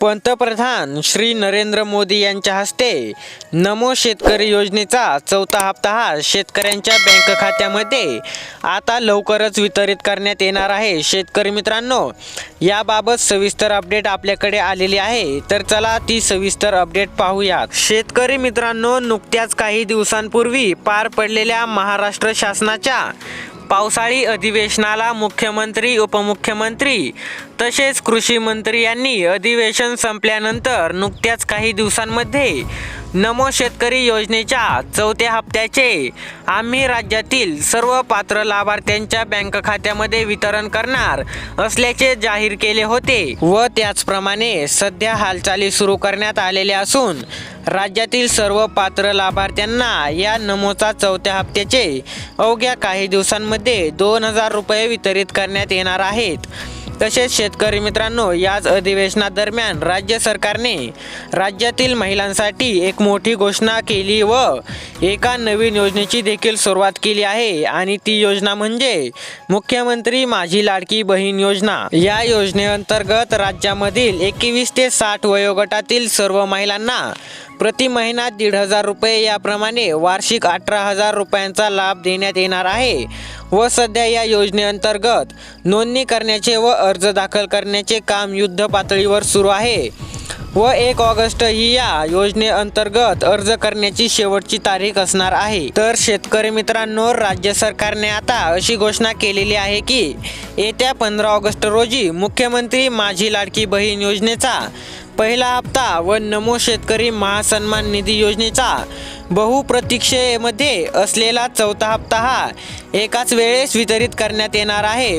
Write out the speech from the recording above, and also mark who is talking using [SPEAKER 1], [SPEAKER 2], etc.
[SPEAKER 1] पंतप्रधान श्री नरेंद्र मोदी यांच्या हस्ते नमो शेतकरी योजनेचा चौथा हप्ता हा शेतकऱ्यांच्या बँक खात्यामध्ये आता लवकरच वितरित करण्यात येणार आहे. शेतकरी मित्रांनो याबाबत सविस्तर अपडेट आपल्याकडे आलेली आहे. तर चला ती सविस्तर अपडेट पाहूयात. शेतकरी मित्रांनो नुकत्याच काही दिवसांपूर्वी पार पडलेल्या महाराष्ट्र शासनाच्या पावसाळी अधिवेशनाला मुख्यमंत्री उपमुख्यमंत्री तसेच कृषी मंत्री यांनी अधिवेशन संपल्यानंतर नुकत्याच काही दिवसांमध्ये नमो शेतकरी योजनेच्या चौथ्या हप्त्याचे आम्ही राज्यातील सर्व पात्र लाभार्थ्यांच्या बँक खात्यामध्ये वितरण करणार असल्याचे जाहीर केले होते व त्याचप्रमाणे सध्या हालचाली सुरू करण्यात आलेल्या असून राज्यातील सर्व पात्र लाभार्थ्यांना या नमोचा चौथ्या हप्त्याचे अवघ्या काही दिवसांमध्ये दोन हजार रुपये वितरित करण्यात येणार आहेत. तसेच शेतकरी मित्रांनो याच अधिवेशनादरम्यान राज्य सरकारने राज्यातील महिलांसाठी एक मोठी घोषणा केली व एका नवीन योजनेची देखील सुरुवात केली आहे आणि ती योजना म्हणजे मुख्यमंत्री माझी लाडकी बहीण योजना. या योजनेअंतर्गत राज्यामधील एकवीस ते साठ वयोगटातील सर्व महिलांना प्रति महिना दीड हजार रुपये याप्रमाणे वार्षिक अठरा हजार रुपयांचा लाभ देण्यात येणार आहे व सध्या या योजनेअंतर्गत नोंदणी करण्याचे व अर्ज दाखल करण्याचे काम युद्ध पातळीवर सुरू आहे. व एक ऑगस्ट ही या योजनेअंतर्गत अर्ज करण्याची शेवटची तारीख असणार आहे. तर शेतकरी मित्रांनो राज्य सरकारने आता अशी घोषणा केलेली आहे की येत्या पंधरा ऑगस्ट रोजी मुख्यमंत्री माझी लाडकी बहीण योजनेचा पहिला हप्ता व नमो शेतकरी महासन्मान निधी योजनेचा बहुप्रतीक्षेमध्ये असलेला चौथा हप्ता हा एकाच वेळेस वितरित करण्यात येणार आहे.